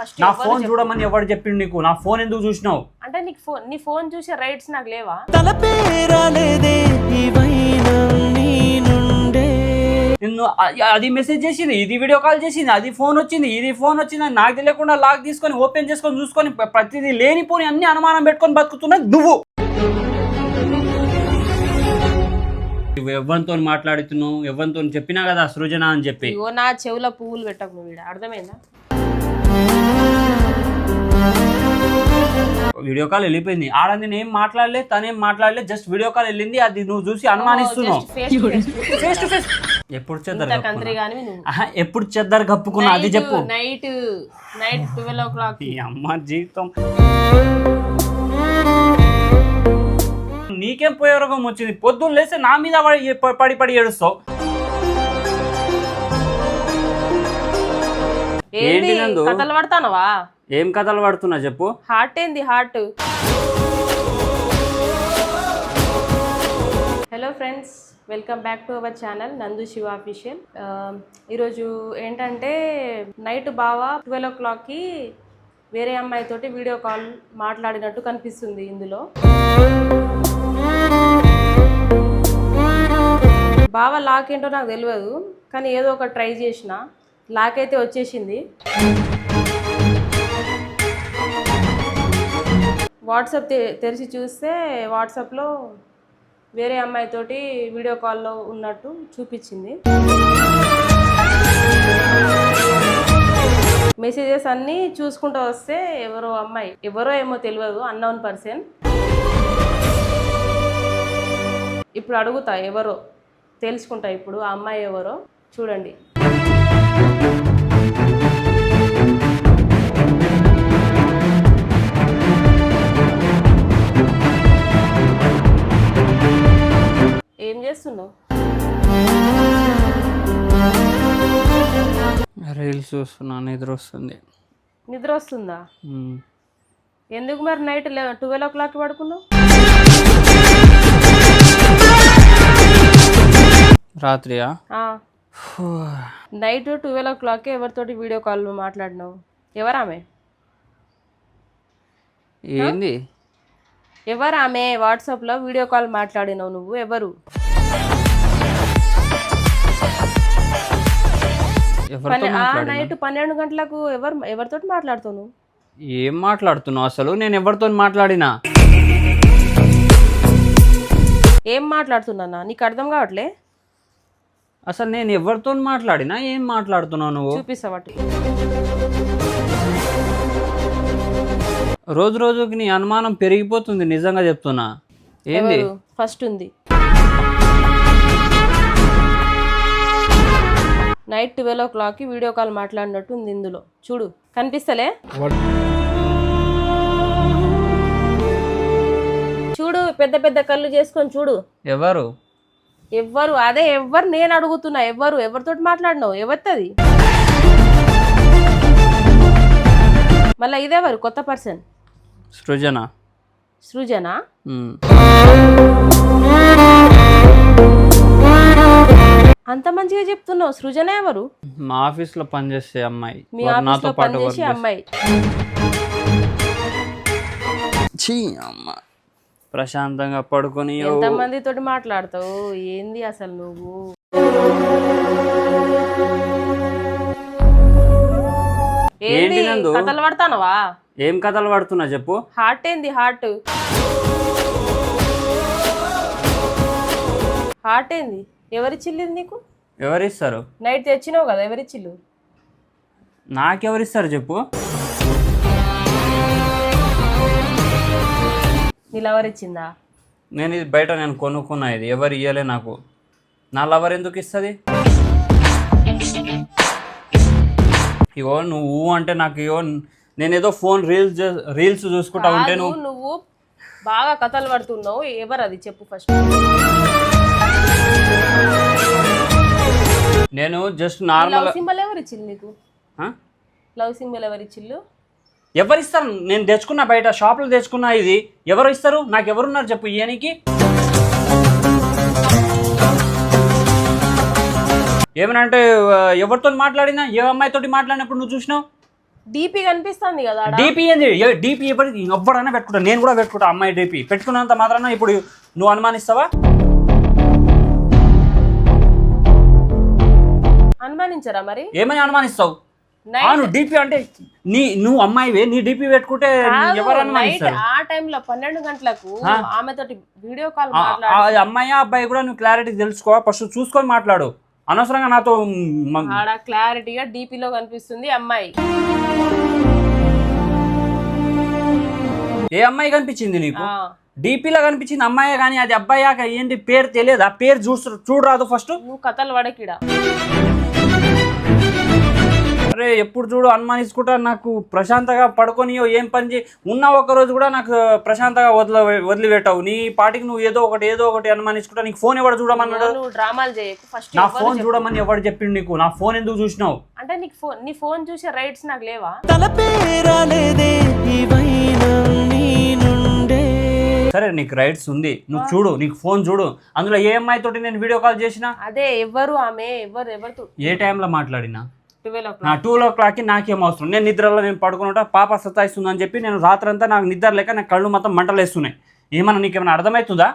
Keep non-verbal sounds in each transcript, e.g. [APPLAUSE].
First నా phone చూడమని ఎవడు చెప్పిండు నీకు? నా ఫోన్ ఎందుకు చూసినావు? అంటే నీకు ఫోన్ నీ ఫోన్ చూసే రైట్స్ నాకు లేవా? తలపేరాలేదే ఈ వైనం నీ నుండే. నిన్ను అది మెసేజ్ చేసింది ఇది వీడియో కాల్ చేసింది అది ఫోన్ వచ్చింది ఇది ఫోన్ వచ్చింది అని నాకు తెలియకుండా లాక్ తీసుకొని ఓపెన్ చేసుకొని చూసుకొని ప్ర- ప్రతిదీ లేనిపోని అన్ని అనుమానం పెట్టుకొని బతుకుతున్నది నువ్వు. నువ్వు ఎవరితో మాట్లాడుతున్నావు? ఎవరితో చెప్పినా కదా సృజన అని చెప్పి. నా చెవుల పువ్వులు పెట్టకు నువ్వు అర్థమైందా? వీడియో కాల్ వెళ్ళిపోయింది. ఆడ నేను ఏం మాట్లాడలే తనేం మాట్లాడలే జస్ట్ వీడియో కాల్ వెళ్ళింది. అది నువ్వు చూసి అనుమానిస్తున్నావు. ఫేస్ టు ఫేస్ ఎప్పుడు చెద్దరు ఎప్పుడు చెద్దరు కప్పుకున్నా? అది చెప్పు. Night night twelve o'clock ఈ అమ్మ జీవితం. నీకేం పోయే రోగం వచ్చింది? పొద్దున్న లేస్తే నా మీద పడి పడి ఏడుస్తావు. ఏంటి నందు? కథలు పడతానవా? ఏం కథలు పడుతున్నా చెప్పు. హార్ట్ ఏంది heart? Hello friends welcome back to our channel Nandu Shiva official ఈరోజు ఏంటంటే నైట్ బావ ట్వెల్వ్ ఓ క్లాక్కి వేరే అమ్మాయితోటి వీడియో కాల్ మాట్లాడినట్టు కనిపిస్తుంది ఇందులో. బావ లాక్ ఏంటో నాకు తెలియదు కానీ ఏదో ఒక ట్రై చేసిన. లాక్ అయితే వచ్చేసింది. వాట్సాప్ తె- తెరిచి చూస్తే వాట్సాప్లో వేరే అమ్మాయితోటి వీడియో కాల్లో ఉన్నట్టు చూపించింది. మెసేజెస్ అన్నీ చూసుకుంటూ వస్తే ఎవరో అమ్మాయి ఎవరో ఏమో తెలియదు అన్నోన్ పర్సన్. ఇప్పుడు అడుగుతా ఎవరో తెలుసుకుంటా ఇప్పుడు ఆ అమ్మాయి ఎవరో చూడండి. ఏం చేస్తున్నావు? రీల్స్ చూస్తున్నా నిద్ర వస్తుంది. నిద్ర వస్తుందా? ఎందుకు మరి నైట్ ట్వెల్వ్ ఓ క్లాక్ పడుకున్నావు? రాత్రియా? నైట్ ట్వెల్వ్ ఓ క్లాక్ ఎవరితోటి వీడియో కాల్ మాట్లాడినావు? ఎవరామె? ఏంది? ఎవరామె వాట్సాప్లో వీడియో కాల్ మాట్లాడినావు నువ్వు? ఎవరు? ఎవరితో ఆ? నైట్ పన్నెండు గంటలకు ఎవరు ఎవరితోటి మాట్లాడుతావు నువ్వు? ఏం మాట్లాడుతున్నావు అసలు? నేను ఎవరితో మాట్లాడినా? ఏం మాట్లాడుతున్నా నీకు అర్థం కావట్లే? అసలు నేను ఎవరితో మాట్లాడినా ఏం మాట్లాడుతున్నావు నువ్వు? చూపిస్తా వాటి. రోజు రోజుకి నీ అనుమానం పెరిగిపోతుంది నిజంగా చెప్తున్నా. ఏంది? ఫస్ట్ ఉంది. నైట్ ట్వెల్వ్ ఓ క్లాక్కి వీడియో కాల్ మాట్లాడినట్టు ఉంది ఇందులో. చూడు కనిపిస్తలే? చూడు పెద్ద పెద్ద కళ్ళు చేసుకొని చూడు. ఎవరు? ఎవ్వరు అదే ఎవ్వరు నేను అడుగుతున్నా ఎవ్వరు ఎవరితోటి మాట్లాడినావు ఎవరిది మళ్ళీ ఇదేవారు? కొత్త పర్సన్? సృజన. సృజన. అంత మంచిగా చెప్తున్నావు సృజన ఎవరు? మా ఆఫీస్లో పనిచేసే అమ్మాయి. మీ ఆఫీస్లో పనిచేసే అమ్మాయి. ఛీ, అమ్మ. ప్రశాంతంగా పడుకొని ఓ, ఎంత మందితోటి మాట్లాడతావు? ఏంది అసలు నువ్వు? ఏంది? కథలు పడతానవా? ఏం కథలు పడుతున్నా చెప్పు. హార్ట్ ఏంది? హార్ట్. హార్ట్ ఏంది? ఎవరిచ్చిల్లింది నీకు? ఎవరిస్తారు? నైట్ తెచ్చినావు కదా ఎవరిచ్చిల్లు? నాకెవరిస్తారు చెప్పు. నీ లవర్ ఇచ్చిందా నేను ఇది బయట నేను కొనుక్కున్నా ఇది. ఎవరు ఇయ్యలే నాకు. నా లవర్ ఎందుకు ఇస్తుంది? ఇగో నువ్వు అంటే నాకు ఇగో నేను ఏదో ఫోన్ రీల్స్ రీల్స్ చూసుకుంటా ఉంటే నువ్వు నువ్వు బాగా కథలు పడుతున్నావు. ఎవరు అది? చెప్పు ఫస్ట్ నేను జస్ట్ నార్మల్ సింబల్ ఎవరు ఇచ్చింది నీకు? లవ్ సింబల్ ఎవరు ఇచ్చిల్లు ఎవరు ఇస్తారు నేను తెచ్చుకున్నా బయట షాప్లో తెచ్చుకున్నా ఇది ఎవరు ఇస్తారు? నాకు ఎవరున్నారు చెప్పు ఇయనికి ఏమనంటే ఎవరితో మాట్లాడినా? ఏ అమ్మాయితోటి మాట్లాడినప్పుడు నువ్వు చూసినావు? డీపీ కనిపిస్తుంది కదా. డీపీ ఏంది? డీపీ ఎప్పటికి ఎవ్వడైనా పెట్టుకుంటా. నేను కూడా పెట్టుకుంటా అమ్మాయి డీపీ. పెట్టుకున్నంత మాత్రాన ఇప్పుడు నువ్వు అనుమానిస్తావా? అనుమానించరా మరి? ఏమని అనుమానిస్తావు? అవును డీపీ అంటే నీ నువ్వు అమ్మాయివే నీ డీపీ పెట్టుకుంటే కాదు, ఎవరు నైట్ అనుమానిస్తారు ఆ టైంలో పన్నెండు గంటలకు. ఆమెతోటి వీడియో కాల్ ఆ- మాట్లాడు ఆ అమ్మాయి అబ్బాయి కూడా నువ్వు క్లారిటీ తెలుసుకో ఫస్ట్ చూసుకొని మాట్లాడు. అనవసరంగా నాతో ఆడ క్లారిటీగా డీపీలో కనిపిస్తుంది అమ్మాయి. ఏ అమ్మాయి కనిపించింది నీకు? డీపీలో కనిపించింది అమ్మాయి కానీ అది అబ్బాయాక ఏంటి పేరు తెలియదు. ఆ పేరు చూసు చూడరాదు ఫస్ట్. నువ్వు కథలు పడకిడ అరే ఎప్పుడు చూడు అనుమానించుకుంటా నాకు ప్రశాంతంగా పడుకొని ఏం పని చేయి. ఉన్న ఒక రోజు కూడా నాకు ప్రశాంతంగా వదిల వదిలిపెట్టావు. నీ పాటికి నువ్వు ఏదో ఒకటి ఏదో ఒకటి అనుమానించుకుంటా. నీకు ఫోన్ ఎవరు చూడమన్నాడు? నువ్వు డ్రామాలు చేయకు. ఫస్ట్ నా ఫోన్ చూడమని ఎవరు చెప్పిండు నీకు? నా ఫోన్ ఎందుకు చూసినావు? అంటే నీకు ఫోన్ నీ ఫోన్ చూసే రైట్స్ నాకు లేవా? తలపేరాలేదే ఈ వైనం నీ నుండే. సరే నీకు రైట్స్ ఉంది. నువ్వు చూడు నీకు ఫోన్ చూడు. అందులో ఏ అమ్మాయి తోటి నేను వీడియో కాల్ చేసిన? అదే ఎవరు ఆమె? ఎవరు ఎవరు ఏ టైంలో మాట్లాడినా? ట్వెల్వ్ ఓ క్లాక్కి నాకేం అవసరం? నేను నిద్రలో నేను పడుకుంటా పాప సతాయిస్తుందని చెప్పి నేను రాత్రంతా నాకు నిద్ర లేక నా కళ్ళు మొత్తం మంటలు వేస్తున్నాయి ఏమన్నా నీకేమైనా అర్థమవుతుందా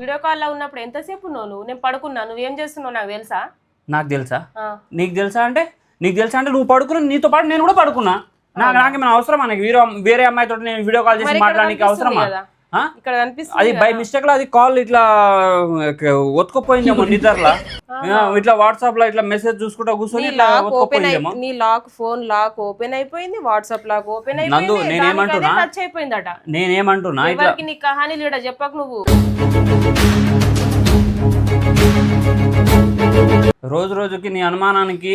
వీడియో కాల్లో ఉన్నప్పుడు ఎంతసేపు ఉన్నావు నువ్వు? నేను పడుకున్నా. నువ్వేం చేస్తున్నావు నాకు తెలుసా? నాకు తెలుసా? నీకు తెలుసా అంటే? నీకు తెలుసా అంటే నువ్వు పడుకుని నీతో పాటు నేను కూడా పడుకున్నా. నాకు నాకేమైనా అవసరమా? నాకు వేరే వేరే అమ్మాయితో నేను వీడియో కాల్ చేసి మాట్లాడడానికి అవసరమా? ఇక్కడ అది కనిపిస్తుంది బై కదా. మిస్టేక్లో అది కాల్ ఇట్లా ఒత్తుకుపోయిందేమో [LAUGHS] నిద్రలా? ఇట్లా వాట్సాప్లో ఇట్లా మెసేజ్ చూసుకుంటా కూర్చొని ఇట్లా ఒత్తుకుపోయిందేమో? నీ లాక్ ఫోన్ లాక్ ఓపెన్ అయిపోయింది వాట్సాప్ లాక్ ఓపెన్ నందు, అయిపోయింది నేనేమంటున్నా? టచ్ అయిపోయిందట. నేనేమంటున్నా? ఇట్లా నీ కహాని లీడ చెప్పకు నువ్వు. రోజు రోజుకి నీ అనుమానానికి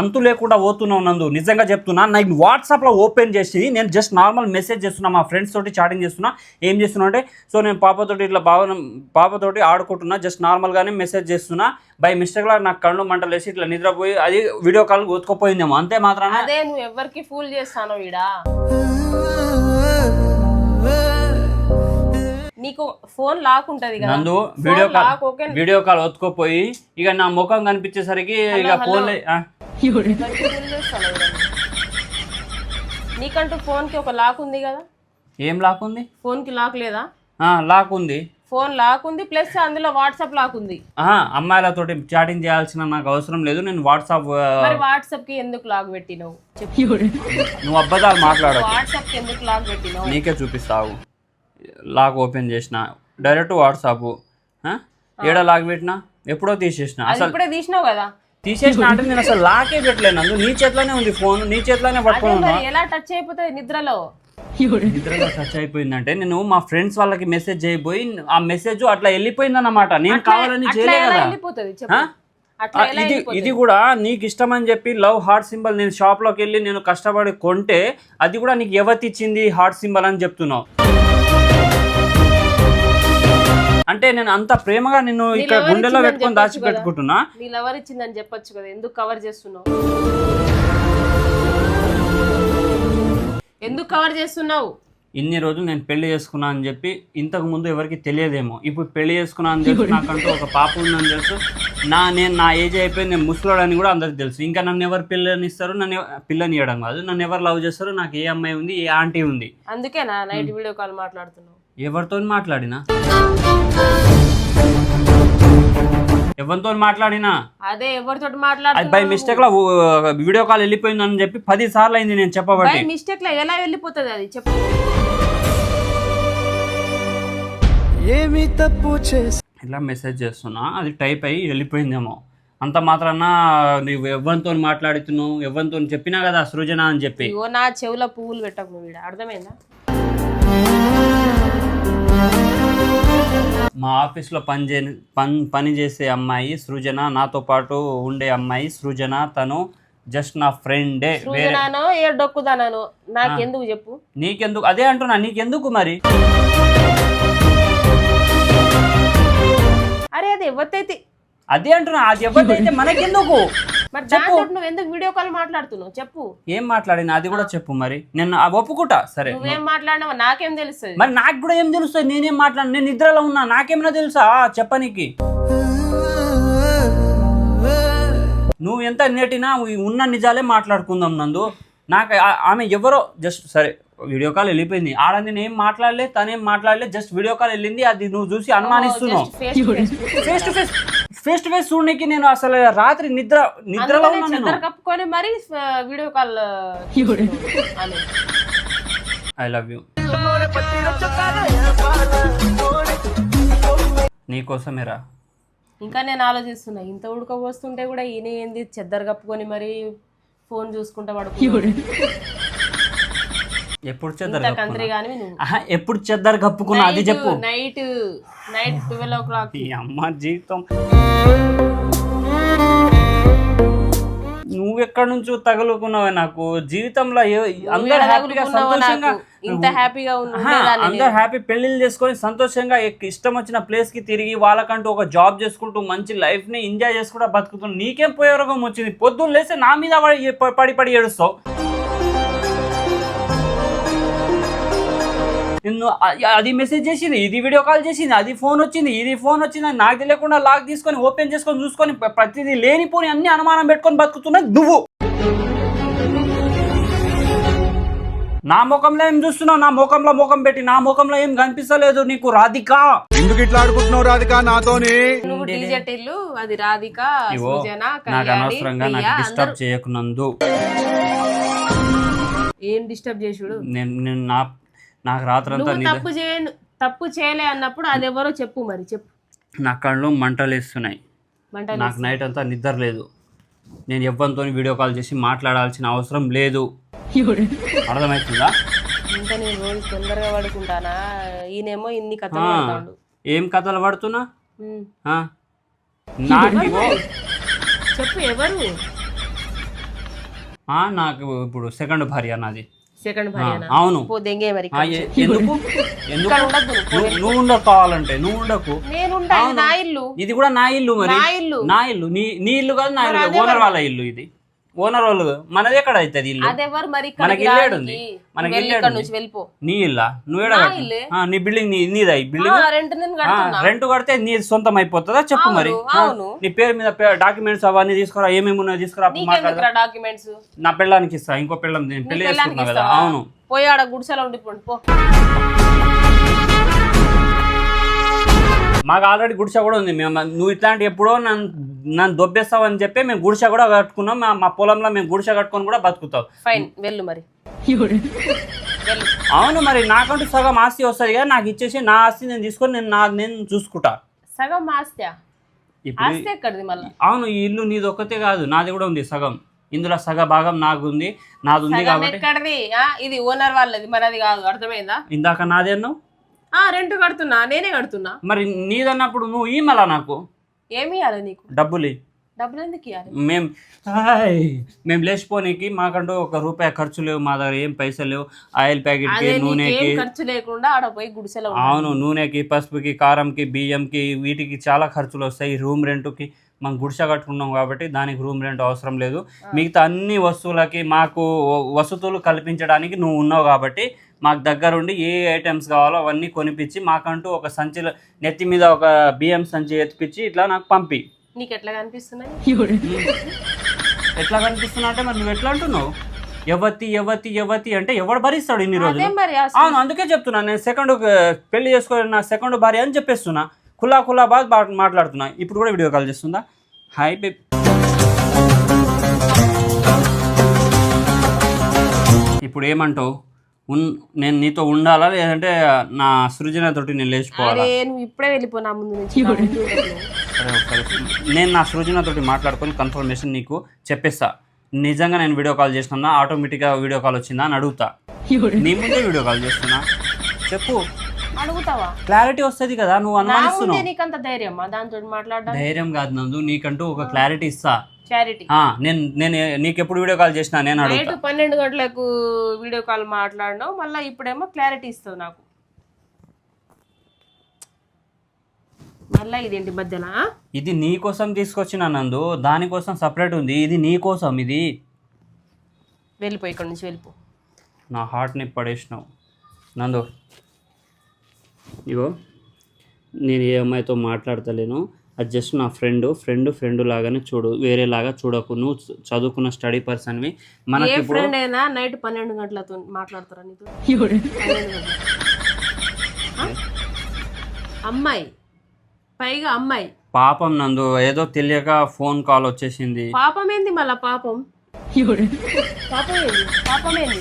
అంతు లేకుండా పోతున్నావు నందు. నిజంగా చెప్తున్నా నాకు వాట్సాప్లో ఓపెన్ చేసి నేను జస్ట్ నార్మల్ మెసేజ్ చేస్తున్నా మా ఫ్రెండ్స్ తోటి చాటింగ్ చేస్తున్నా. ఏం చేస్తున్నా అంటే సో నేను పాపతోటి ఇట్లా బాగా పాపతోటి ఆడుకుంటున్నా జస్ట్ నార్మల్గానే మెసేజ్ చేస్తున్నా. బై మిస్టేక్లో నాకు కళ్ళు మంటలు వేసి ఇట్లా నిద్రపోయి అది వీడియో కాల్ ఒత్తుకుపోయిందేమో అంతే మాత్రం అదే నువ్వు ఎవరికి ఫూల్ చేస్తాను ఈడ? నీకు ఫోన్ లాక్ ఉంటది కదా. Nandu video call video call ఒత్తుకుపోయి ఇక నా ముఖం కనిపించేసరికి ఇక ఈడ? [LAUGHS] నీకంటూ ఫోన్కి ఒక లాక్ ఉంది కదా. ఏం లాక్ ఉంది? ఫోన్కి లాక్ లేదా? ఆ, లాక్ ఉంది. ఫోన్ లాక్ ఉంది ప్లస్ అందులో వాట్సాప్ లాక్ ఉంది. అమ్మాయిలతోటి చాటింగ్ చేయాల్సిన నాకు అవసరం లేదు నేను వాట్సాప్ మరి వాట్సాప్కి ఎందుకు లాక్ పెట్టినావు? చెప్పు. నువ్వు అబద్ధాలు మాట్లాడకు. వాట్సాప్కి ఎందుకు లాక్ పెట్టినావు? నీకే చూపిస్తావు. లాక్ ఓపెన్ చేసిన డైరెక్ట్ వాట్సాప్? ఏడ లాక్ పెట్టినా? ఎప్పుడో తీసేసిన. అది అసలు ఇప్పుడే తీసినావు కదా? తీసేసిన అంటే నేను అసలు లాకే పెట్టలేను నందు. నీ చేతిలోనే ఉంది ఫోన్ నీ చేతిలోనే అదే పట్టుకుని ఉన్నా. మరి ఎలా టచ్ అయిపోతుంది నిద్రలో? నిద్రలో టచ్ అయిపోయిందంటే నేను మా ఫ్రెండ్స్ వాళ్ళకి మెసేజ్ చేయబోయి ఆ మెసేజ్ అట్లా వెళ్ళిపోయింది అన్నమాట నేను కావాలని అట్లా చేయలే ఎలా కదా. వెళ్ళిపోతుంది చెప్పు? ఆ? అట్లా ఆ, ఎలా ఇది ఇది కూడా నీకు ఇష్టం అని చెప్పి లవ్ హార్ట్ సింబల్ నేను షాప్లోకి వెళ్ళి నేను కష్టపడి కొంటే అది కూడా నీకు ఎవతి ఇచ్చింది హార్ట్ సింబల్ అని చెప్తున్నావు. అంటే నేను అంత ప్రేమగా నిన్ను ఇక్కడ గుండెలో పెట్టుకొని దాచి. పెట్టుకుంటున్నా నీ లవర్ ఇచ్చిందని చెప్పొచ్చు కదా. ఎందుకు కవర్ చేస్తున్నావు? ఎందుకు కవర్ చేస్తున్నావు? ఇన్ని రోజులు నేను పెళ్ళి చేసుకున్నా అని చెప్పి ఇంతకు ముందు ఎవరికి తెలియదేమో. ఇప్పుడు పెళ్ళి చేసుకున్నా అని తెలుసు నాకంటూ ఒక పాప ఉందని తెలుసు. నా నేను నా ఏజ్ అయిపోయి నేను ముసలోడని కూడా అందరికి తెలుసు. ఇంకా నన్ను ఎవరు పిల్లని ఇస్తారు నన్ను పిల్లని ఇవ్వడం కాదు. నన్ను ఎవరు లవ్ చేస్తారో నాకు ఏ అమ్మాయి ఉంది ఏ ఆంటీ ఉంది. అందుకే నా నైట్ వీడియో కాల్ మాట్లాడుతున్నావు. ఎవరితో మాట్లాడినా? ఎవరితో మాట్లాడినా? అదే ఎవరితోటి అది బై మిస్టేక్లో వీడియో కాల్ వెళ్ళిపోయిందని చెప్పి పది సార్లు అయింది నేను చెప్పబట్టి. బై మిస్టేక్లో ఎలా వెళ్ళిపోతుంది అది? చెప్పు. ఏమి తప్పు చేసి ఇట్లా మెసేజ్ చేస్తున్నా అది టైప్ అయ్యి వెళ్ళిపోయిందేమో. అంత మాత్రాన నువ్వు ఎవరితో మాట్లాడుతున్నావు ఎవరితో చెప్పినా కదా సృజన అని చెప్పి. నా చెవుల పువ్వులు పెట్టకు అర్థమైందా? మా ఆఫీస్లో పని చే పని పని చేసే అమ్మాయి సృజన నాతో పాటు ఉండే అమ్మాయి సృజన తను జస్ట్ నా ఫ్రెండే వేరే సృజనానో ఏ డొక్కుదానానో నాకెందుకు చెప్పు? నీకెందుకు? అదే అంటున్నా నీకెందుకు మరి? అరే అది ఎవరితైతే అదే అంటున్నా అది ఎవరిదైతే మనకెందుకు? మరి దాంతో నువ్వు ఎందుకు వీడియో కాల్ మాట్లాడుతున్నావు? చెప్పు. ఏం మాట్లాడినా? అది కూడా చెప్పు మరి. నేను ఆ ఒప్పుకుంటా. సరే. నువ్వేం మాట్లాడినావో? నాకేం తెలుస్తుంది? మరి నాకు కూడా ఏం తెలుస్తుంది? నేనేం మాట్లాడు నేను నిద్రలో ఉన్నా. నాకేమైనా తెలుసా? చెప్పనీకి. నువ్వు ఎంత నెటినా ఉన్న నిజాలే మాట్లాడుకుందాం నందు. నాకు ఆమె ఎవరో జస్ట్ సరే వీడియో కాల్ వెళ్ళిపోయింది. ఆడ నేను ఏం మాట్లాడలే తనేం మాట్లాడలే జస్ట్ వీడియో కాల్ వెళ్ళింది. అది నువ్వు చూసి అనుమానిస్తున్నావు. Face to face face to face చూడడానికి నేను అసలు రాత్రి నిద్ర నిద్రలో ఉన్నా నేను. చెద్దరు కప్పుకొని మరి video call I love you. నీకోసమేరా? ఇంకా నేను ఆలోచిస్తున్నా ఇంత ఉడకపోస్తుంటే కూడా ఈయన ఏంది చెద్దరు కప్పుకొని మరి ఫోన్ చూసుకుంటా పడుకుంటా ఎప్పుడు చెద్దరు కప్పుకున్నా? కంత్రి కానీ నువ్వు. ఆహా, ఎప్పుడు చెద్దరు కప్పుకున్నా? అది చెప్పు. Night night twelve o'clock ఈ అమ్మ జీవితం. ఎక్కడి నుంచో తగులుకున్నావు నాకు? జీవితంలో అందరు హ్యాపీగా సంతోషంగా ఇంత హ్యాపీగా అందరు హ్యాపీ పెళ్ళిళ్ళు చేసుకొని సంతోషంగా ఇష్టం వచ్చిన ప్లేస్కి తిరిగి వాళ్ళకంటూ ఒక జాబ్ చేసుకుంటూ మంచి లైఫ్ని ఎంజాయ్ చేసుకుంటూ బతుకుతున్నావు నీకేం పోయే రోగం వచ్చింది? పొద్దున్న లేస్తే నా మీద పడి పడి ఏడుస్తావు. నిన్ను అది మెసేజ్ చేసింది ఇది వీడియో కాల్ చేసింది అది ఫోన్ వచ్చింది ఇది ఫోన్ వచ్చింది అని నాకు తెలియకుండా లాక్ తీసుకొని ఓపెన్ చేసుకొని చూసుకొని ప్ర- ప్రతిదీ లేనిపోని అన్ని అనుమానం పెట్టుకొని బతుకుతున్నది నువ్వు. నా ముఖంలో ఏం చూస్తున్నావు? నా ముఖంలో ముఖం పెట్టి నా ముఖంలో ఏం కనిపిస్తలేదు నీకు రాధిక? ఎందుకు ఇట్లా ఆడుకుంటున్నావు రాధిక నాతోని? అది రాధిక నాకు అనవసరంగా నాకు డిస్టర్బ్ చేయకున్నందు. ఏం డిస్టర్బ్ చేసుడు నేను నేను నా నాకు రాత్రంతా నువ్వు తప్పు చేయను తప్పు చేయలే అన్నప్పుడు అది ఎవరో చెప్పు మరి చెప్పు. నా కళ్ళు మంటలు వేస్తున్నాయి మంటలు నాకు నైట్ అంతా నిద్ర లేదు. నేను ఎవ్వరితో వీడియో కాల్ చేసి మాట్లాడాల్సిన అవసరం లేదు. అర్థమవుతుందా? ఇంకా నేను రోజు తొందరగా పడుకుంటానా? ఈయనేమో ఇన్ని కథలు పడతాడు. ఏం కథలు పడుతున్నా? నాకు చెప్పు ఎవరు? ఆ, నాకు ఇప్పుడు సెకండ్ భార్య నాది. సెకండ్ అవును. మరి ఎందుకు? [LAUGHS] ఎందుకు? నువ్వు. ఉండకు కావాలంటే నువ్వు ఉండకు నా ఇల్లు. ఇది కూడా నా ఇల్లు మరి. నా ఇల్లు. నీ ఇల్లు. కాదు నా ఇల్లు. ఓనర్ వాళ్ళ ఇల్లు ఇది. ఓనర్ వాళ్ళు మనది ఎక్కడ అవుతుంది ఇల్లు? అదెవరు మరి మనకి ఇక్కడికి ఇల్లు రానికి? ఏడుంది? మనకి వెళ్ళి ఇల్లు ఇక్కడ ఏడుంది? నుంచి వెళ్ళిపో. నీ ఇల్లా? నువ్వు నా బిల్డింగ్ నీ నీదా ఈ బిల్డింగ్? రెంట్ కడితే నీ సొంతం అయిపోతుందా? చెప్పు మరి. నీ పేరు మీద డాక్యుమెంట్స్ అవన్నీ తీసుకురా ఏమేమి ఉన్నాయో తీసుకురా డాక్యుమెంట్స్ నా పెళ్ళానికి ఇస్తా ఇంకో పెళ్ళం పెళ్ళి చేసుకుంటున్నా కదా. అవును. పోయి ఆడ గుడిసెలో ఉండిపోండి పో. మాకు ఆల్రెడీ గుడిసె కూడా ఉంది. మేము నువ్వు ఇట్లాంటి ఎప్పుడో నన్ను నన్ను దొబ్బేస్తావు అని చెప్పి మేము గుడిసె కూడా కట్టుకున్నాం. మా మా పొలంలో మేము గుడిసె కట్టుకొని కూడా బతుకుతాం ఫైన్ వెళ్ళు మరి. వెళ్ళు. అవును మరి నాకంటూ సగం ఆస్తి వస్తుంది కదా నాకు ఇచ్చేసి నా ఆస్తి నేను తీసుకొని నేను నా నేను చూసుకుంటా. సగం ఆస్తి ఇప్పుడు ఆస్తి ఎక్కడిది మళ్ళీ? అవును ఈ ఇల్లు నీది ఒక్కతే కాదు నాది కూడా ఉంది సగం. ఇందులో సగ భాగం నాకు ఉంది నాది ఉంది కాబట్టి. ఇది ఓనర్ వాళ్ళది మరి అది కాదు అర్థమైందా? ఇందాక నాదేన్నో ఆ రెంట్ కడుతున్నా నేనే కడుతున్నా. మరి నీదన్నప్పుడు నువ్వు ఈ మళ్ళా నాకు? ఏమి ఇవ్వాలి నీకు? డబ్బులు ఇ. డబ్బులు ఎందుకు ఇవ్వాలి మేం హాయ్. మేము లేచిపోనీకి మాకంటూ ఒక రూపాయి ఖర్చు లేవు మా దగ్గర ఏం పైసలు లేవు. ఆయిల్ ప్యాకెట్కి అదే నూనెకి. నీకేం ఖర్చు లేకుండా ఆడ పోయి గుడిసెలో ఉండు. అవును నూనెకి పసుపుకి కారంకి బియ్యంకి వీటికి చాలా ఖర్చులు వస్తాయి. రూమ్ రెంట్కి మనం గుడిసె కట్టుకున్నాం కాబట్టి దానికి రూమ్ రెంట్ అవసరం లేదు. మిగతా అన్ని వస్తువులకి మాకు వ- వసతులు కల్పించడానికి నువ్వు ఉన్నావు కాబట్టి మాకు దగ్గరుండి ఏ ఐటమ్స్ కావాలో అవన్నీ కొనిపించి మాకంటూ ఒక సంచిలో నెత్తి మీద ఒక బియ్యం సంచి ఎత్తిపించి ఇట్లా నాకు పంపి. నీకు ఎట్లా కనిపిస్తున్నాయి? ఎట్లా కనిపిస్తున్నా అంటే మరి నువ్వు ఎట్లా అంటున్నావు? యవతి యవతి యవతి అంటే ఎవడు భరిస్తాడు ఇన్ని రోజులు? అవును అందుకే చెప్తున్నా. నేను సెకండ్ పెళ్ళి చేసుకుని నా సెకండ్ భార్య అని చెప్పేస్తున్నా. ఖులా ఖులా బాగా మాట్లాడుతున్నా. ఇప్పుడు కూడా వీడియో కాల్ చేస్తుందా? హాయ్ బేబ్ ఇప్పుడు ఏమంటావు? ఉన్ నేను నీతో ఉండాలా? లేదంటే నా సృజన తోటి నేను లేచిపోవాలా? అరే నువ్వు ఇప్పుడే వెళ్ళిపో నా ముందు నుంచి. సరే ఒకసారి నేను నా సృజన తోటి మాట్లాడుకొని కన్ఫర్మేషన్ నీకు చెప్పేస్తా. నిజంగా నేను వీడియో కాల్ చేస్తున్నా ఆటోమేటిక్గా వీడియో కాల్ వచ్చిందా అని అడుగుతా. నీ ముందే వీడియో కాల్ చేస్తున్నా. చెప్పు. అడుగుతావా? క్లారిటీ వస్తుంది కదా నువ్వు అనుమానిస్తున్నావు. నీకంత ధైర్యమా దాంతో మాట్లాడడం ధైర్యం కాదు నందు నీకంటూ ఒక క్లారిటీ ఇస్తా. చారిటీ నేను నేను నీకు ఎప్పుడు వీడియో కాల్ చేసినా నేను నైట్ పన్నెండు గంటలకు వీడియో కాల్ మాట్లాడినావు మళ్ళీ ఇప్పుడేమో క్లారిటీ ఇస్తావు నాకు. మళ్ళీ ఇదేంటి మధ్యన ఇది నీ కోసం తీసుకొచ్చిన నందు దానికోసం సపరేట్ ఉంది. ఇది నీ కోసం ఇది. వెళ్ళిపో ఇక్కడ నుంచి వెళ్ళిపో. నా హార్ట్ని పడేసినావు. నందు ఇగో నేను ఏ అమ్మాయితో మాట్లాడతలేను అది జస్ట్ నా ఫ్రెండ్ ఫ్రెండ్ ఫ్రెండ్ లాగానే చూడు వేరేలాగా చూడకు. నువ్వు చదువుకున్న స్టడీ పర్సన్వి మనకి ఏ ఇప్పుడు ఫ్రెండ్ అయినా నైట్ పన్నెండు గంటలతో మాట్లాడతారా నీతో? అమ్మాయి. పైగా అమ్మాయి. పాపం నందు ఏదో తెలియక ఫోన్ కాల్ వచ్చేసింది. పాపం ఏంది మళ్ళా పాపం? పాపం ఏంది? పాపం ఏంది?